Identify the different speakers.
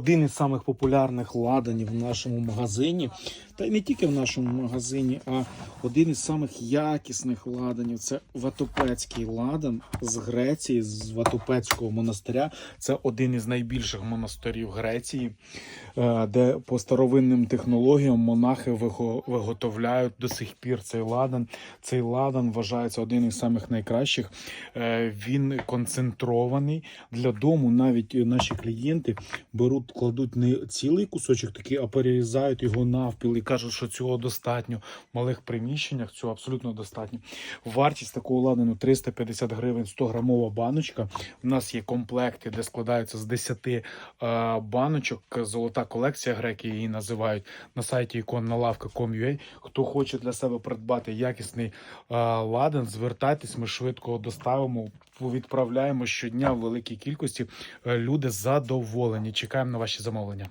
Speaker 1: Один із самих популярних ладанів в нашому магазині, та й не тільки в нашому магазині, а один із самих якісних ладанів. Це Ватопецький ладан з Греції, з Ватопецького монастиря. Це один із найбільших монастирів Греції, де по старовинним технологіям монахи виготовляють до сих пір цей ладан. Цей ладан вважається один із самих найкращих. Е, Він концентрований для дому. Навіть наші клієнти беруть, кладуть не цілий кусочок такий, а перерізають його навпіл і кажуть, що цього достатньо. В малих приміщеннях цього абсолютно достатньо. Вартість такого ладану 350 гривень 100 грамова баночка. У нас є комплекти, де складаються з 10 е, баночок. Золота колекція греки її називають на сайті іконналавка.com.ua. Хто хоче для себе придбати якісний е, ладан, звертайтесь, ми швидко доставимо. Відправляємо щодня в великій кількості. Е, Люди задоволені. Чекаємо на ваші замовлення.